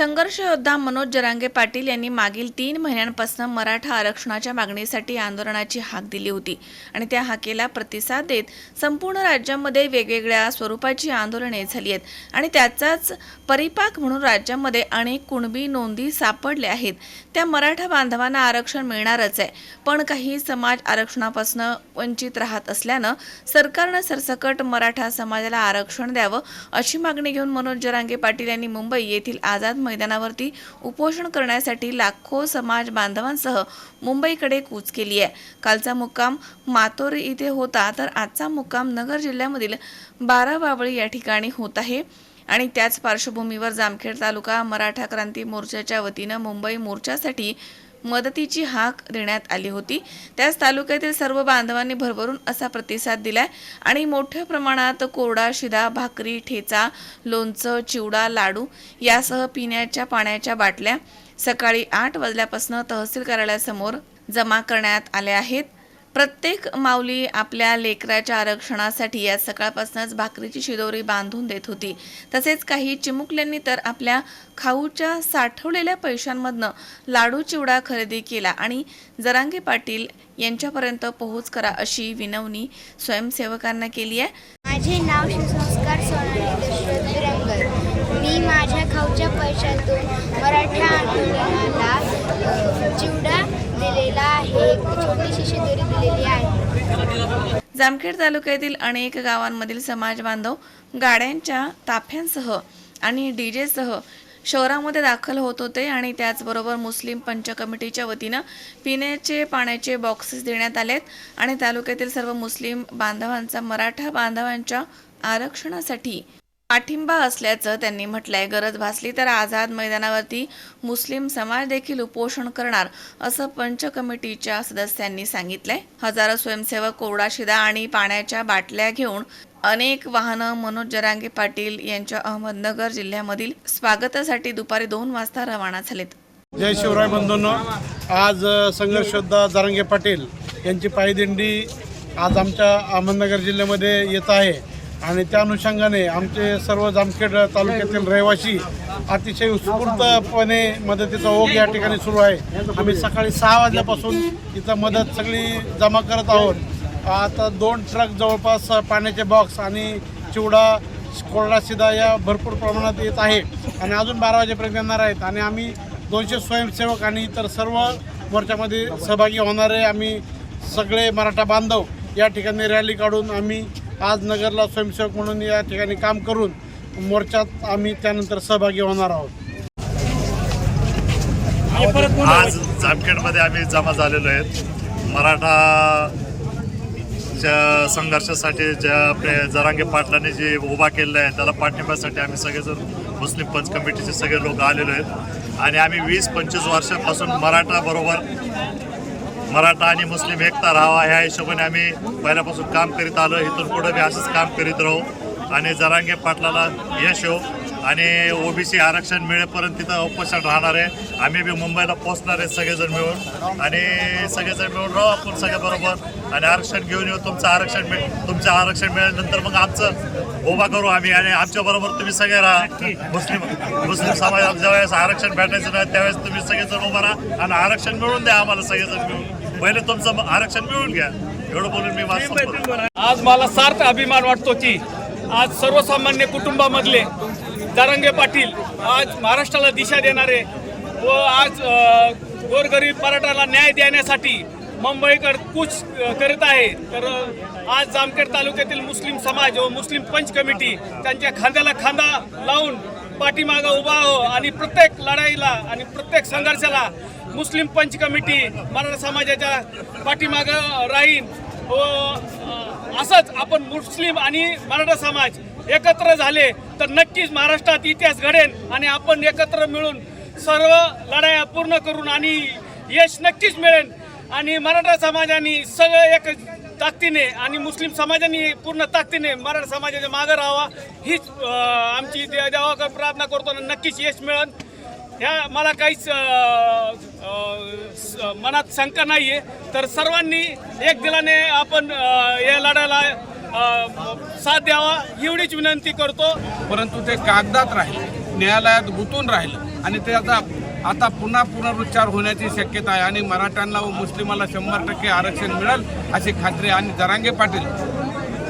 संघर्ष योद्धा मनोज जरांगे पाटील यांनी मागील तीन महिन्यांपासून मराठा आरक्षणाच्या मागणीसाठी आंदोलनाची हाक दिली होती. आणि त्या हाकेला प्रतिसाद देत संपूर्ण राज्यामध्ये वेगवेगळ्या स्वरूपाची आंदोलने झाली आहेत. आणि त्याचाच परिपाक म्हणून राज्यामध्ये अनेक कुणबी नोंदी सापडल्या आहेत. त्या मराठा बांधवांना आरक्षण मिळणारच आहे. पण काही समाज आरक्षणापासून वंचित राहत असल्यानं सरकारनं सरसकट मराठा समाजाला आरक्षण द्यावं अशी मागणी घेऊन मनोज जरांगे पाटील यांनी मुंबई येथील आझाद मैदानावरती उपोषण करण्यासाठी लाखो समाज बांधवांसह मुंबईकडे कूच केली आहे. कालचा मुक्काम मातोरी इथे होता तर आजचा मुक्काम नगर जिल्ह्यामधील बाराबावळी या ठिकाणी होत आहे. आणि त्याच पार्श्वभूमीवर जामखेड तालुका मराठा क्रांती मोर्चाच्या वतीनं मुंबई मोर्चासाठी मदतीची हाक देण्यात आली होती. त्याच तालुक्यातील सर्व बांधवांनी भरभरून असा प्रतिसाद दिलाय. आणि मोठ्या प्रमाणात कोरडा शिदा भाकरी ठेचा लोणचं चिवडा लाडू यासह पिण्याच्या पाण्याच्या बाटल्या सकाळी आठ वाजल्यापासून तहसील कार्यालयासमोर जमा करण्यात आल्या आहेत. प्रत्येक माऊली आपल्या लेकराच्या आरक्षणासाठी या सकाळपासूनच भाकरीची शिदोरी बांधून देत होती. तसेच काही चिमुकल्यांनी तर आपल्या खाऊच्या साठवलेल्या पैशांमधनं लाडू चिवडा खरेदी केला आणि जरांगे पाटील यांच्यापर्यंत पोहोच करा अशी विनवणी स्वयंसेवकांना केली आहे. माझे नाव सुसंस्कार सोनाली मी माझ्या खाऊच्या पैशातून मराठा आंदोलनाला अ, चिवडा दिलेला आहे एक छोटीशी शिदोरी दिलेली आहे. जामखेड तालुक्यातील अनेक गावांमधील समाज बांधव गाड्यांच्या ताफ्यांसह आणि डीजेसह शहरामध्ये दाखल होत होते आणि त्याचबरोबर मुस्लिम पंच कमिटीच्या वतीनं पिण्याचे पाण्याचे बॉक्सेस देण्यात आलेत आणि तालुक्यातील सर्व मुस्लिम बांधवांचा मराठा बांधवांच्या आरक्षणासाठी पाठिंबा असल्याचं त्यांनी म्हटलंय. गरज भासली तर आझाद मैदानावरती मुस्लिम समाज देखील उपोषण करणार असं पंच कमिटीच्या सदस्यांनी सांगितलंय. हजारो स्वयंसेवक कोरडा शिदा आणि पाण्याच्या बाटल्या घेऊन अनेक वाहनं मनोज जरांगे पाटील यांच्या अहमदनगर जिल्ह्यामधील स्वागतासाठी दुपारी दोन वाजता रवाना झालेत. जय शिवराय बंधूंनो. आज संघर्षोद्धा जरांगे पाटील यांची पायदिंडी आज आमच्या अहमदनगर जिल्ह्यामध्ये येत आहे. आणि त्या अनुषंगाने आमचे सर्व जामखेड तालुक्यातील रहिवासी अतिशय उत्स्फूर्तपणे मदतीचा ओघ या ठिकाणी सुरू आहे. आम्ही सकाळी सहा वाजल्यापासून इथं मदत सगळी जमा करत आहोत. आता दोन ट्रक जवळपास पाण्याचे बॉक्स आणि चिवडा कोरडा सिदा या भरपूर प्रमाणात येत आहे. आणि अजून बारा वाजेपर्यंत येणार आहेत. आणि आम्ही दोनशे स्वयंसेवक आणि इतर सर्व मोर्चामध्ये सहभागी होणारे आम्ही सगळे मराठा बांधव या ठिकाणी रॅली काढून आम्ही आज नगरला स्वयंसेवक म्हणून या ठिकाणी काम करून मोर्चात आम्ही त्यानंतर सहभागी होणार आहोत. आज जामखेडमध्ये आम्ही जमा झालेलो आहेत. मराठा च्या संघर्षासाठी ज्या आपले जरांगे पाटलांनी जे उभा केलेलं आहे त्याला पाठिंब्यासाठी आम्ही सगळेजण मुस्लिम पंच कमिटीचे सगळे लोक आलेलो आहेत. आणि आम्ही वीस पंचवीस वर्षापासून मराठा बरोबर मराठा आणि मुस्लिम एकता राहावा ह्या हिशोबाने आम्ही पहिल्यापासून काम करीत आलो. इथून पुढे बी असंच काम करीत राहू. आणि जरांगे पाटलाला यश येऊ. आणि ओबीसी आरक्षण मिळेपर्यंत तिथं उपोषण राहणार आहे. आम्ही बी मुंबईला पोहोचणार आहे सगळेजण मिळून. आणि सगळेजण मिळून राहू आपण सगळ्याबरोबर. आणि आरक्षण घेऊन येऊ. तुमचं आरक्षण मिळ तुमचं आरक्षण मिळाल्यानंतर मग आमचं उभा करू आम्ही. आणि आमच्याबरोबर तुम्ही सगळे राहा. मुस्लिम मुस्लिम समाजाला ज्यावेळेस आरक्षण भेटायचं नाही त्यावेळेस तुम्ही सगळेजण उभा राहा. आणि आरक्षण मिळून द्या आम्हाला सगळेजण मिळून. पहिले तुमचं आरक्षण मिळून घ्या. एवढं बोलून मी आज मला सार्थ अभिमान वाटतो की आज सर्वसामान्य कुटुंबामधले दरंगे पाटील आज महाराष्ट्राला दिशा देणारे व आज गोरगरीब मराठाला न्याय देण्यासाठी मुंबईकर कूच करत करीत आहे. तर आज जामखेड तालुक्यातील मुस्लिम समाज व मुस्लिम पंच कमिटी त्यांच्या खांद्याला खांदा लावून पाठीमागं उभा हो आणि प्रत्येक लढाईला आणि प्रत्येक संघर्षाला मुस्लिम पंच कमिटी मराठा समाजाच्या पाठीमागं राहीन व हो, असंच आपण मुस्लिम आणि मराठा समाज एकत्र झाले तर नक्कीच महाराष्ट्रात इतिहास घडेल आणि आपण एकत्र मिळून सर्व लढाया पूर्ण करून आणि यश नक्कीच मिळेल. आणि मराठा समाजाने सगळं एक ताकदीने आणि मुस्लिम समाजाने पूर्ण ताकदीने मराठा समाजाच्या मागं राहावा हीच आमची दे- देवाकडे प्रार्थना करतो आणि नक्कीच यश मिळेल. ह्या मला काहीच मनात शंका नाही आहे तर सर्वांनी एक दिलाने आपण या लढ्याला साथ द्यावा एवढीच विनंती करतो. परंतु ते कागदात राहिले न्यायालयात गुंतून राहिलं आणि त्याचा आता पुन्हा पुनरुच्चार होण्याची शक्यता आहे आणि मराठ्यांना व मुस्लिमाला शंभर टक्के आरक्षण मिळेल अशी खात्री आणि जरांगे पाटील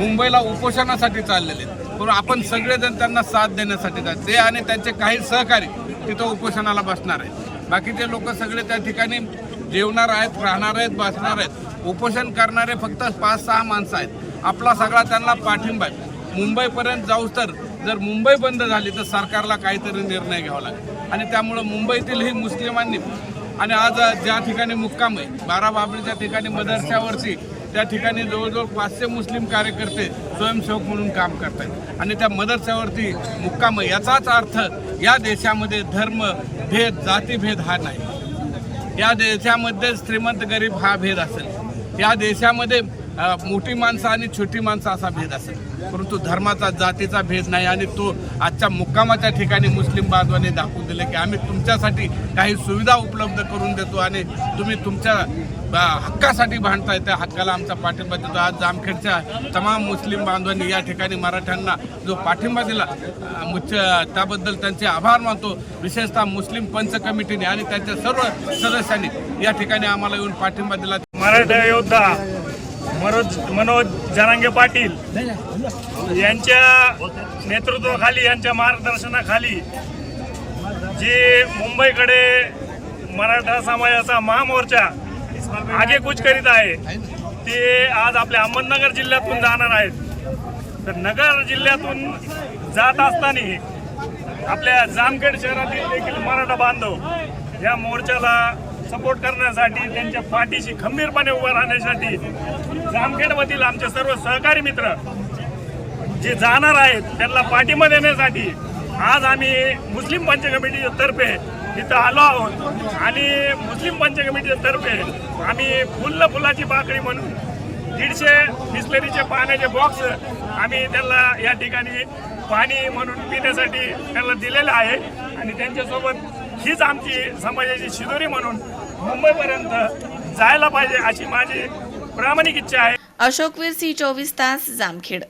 मुंबईला उपोषणासाठी चाललेले आहेत. पण आपण सगळेजण त्यांना साथ देण्यासाठी जात ते आणि त्यांचे काही सहकारी तिथं उपोषणाला बसणार आहेत. बाकीचे लोक सगळे त्या ठिकाणी जेवणार आहेत राहणार आहेत बसणार आहेत. उपोषण करणारे फक्त पाच सहा माणसं आहेत. आपला सगळा त्यांना पाठिंबा आहे. मुंबईपर्यंत जाऊस तर जर मुंबई बंद झाली तर सरकारला काहीतरी निर्णय घ्यावा लागेल. आणि त्यामुळं मुंबईतीलही मुस्लिमांनी आणि आज ज्या ठिकाणी मुक्काम आहे बारा बाबरीच्या ठिकाणी मदरशावरती त्या ठिकाणी जवळजवळ पाचशे मुस्लिम कार्यकर्ते स्वयंसेवक म्हणून काम करतात आणि त्या मदरशावरती मुक्काम आहे. याचाच अर्थ या देशामध्ये धर्म भेद जातीभेद हा नाही. या देशामध्ये श्रीमंत गरीब हा भेद असेल. या देशामध्ये मोठी माणसं आणि छोटी माणसं असा भेद असेल. परंतु धर्माचा जातीचा भेद नाही आणि तो आजच्या मुक्कामाच्या ठिकाणी मुस्लिम बांधवाने दाखवून दिले की आम्ही तुमच्यासाठी काही सुविधा उपलब्ध करून देतो आणि तुम्ही तुमच्या हक्कासाठी भांडताय त्या हक्काला आमचा पाठिंबा देतो. आज जामखेडच्या तमाम मुस्लिम बांधवांनी या ठिकाणी मराठ्यांना जो पाठिंबा दिला मुच मुच्च त्याबद्दल त्यांचे आभार मानतो. विशेषतः मुस्लिम पंच कमिटीने आणि त्यांच्या सर्व सदस्यांनी या ठिकाणी आम्हाला येऊन पाठिंबा दिला. मराठा योद्धा मनोज मनोज जरांगे पाटील यांच्या नेतृत्वाखाली यांच्या मार्गदर्शनाखाली जे मुंबईकडे मराठा समाजाचा महामोर्चा आगेकूच करीत आहे ते आज आपल्या अहमदनगर जिल्ह्यातून जाणार आहेत. तर नगर जिल्ह्यातून जात असताना आपल्या जामखेड शहरातील देखील मराठा बांधव या मोर्चाला सपोर्ट करण्यासाठी त्यांच्या पाठीशी खंबीरपणे उभं राहण्यासाठी जामखेडमधील आमचे सर्व सहकारी मित्र जे जाणार आहेत त्यांना पाठिंबा देण्यासाठी आज आम्ही मुस्लिम पंच तर्फे इथं आलो आहोत. आणि मुस्लिम पंच तर्फे आम्ही फुल्ल फुलाची पाकळी म्हणून दीडशे बिस्लरीचे पाण्याचे बॉक्स आम्ही त्यांना या ठिकाणी पाणी म्हणून पिण्यासाठी त्यांना दिलेलं आहे. आणि त्यांच्यासोबत हीच आमची समाजाची शिदोरी म्हणून मुंबईपर्यंत जायला पाहिजे अशी माझी प्रामाणिक इच्छा आहे. अशोकवीर सी चोवीस तास जामखेड.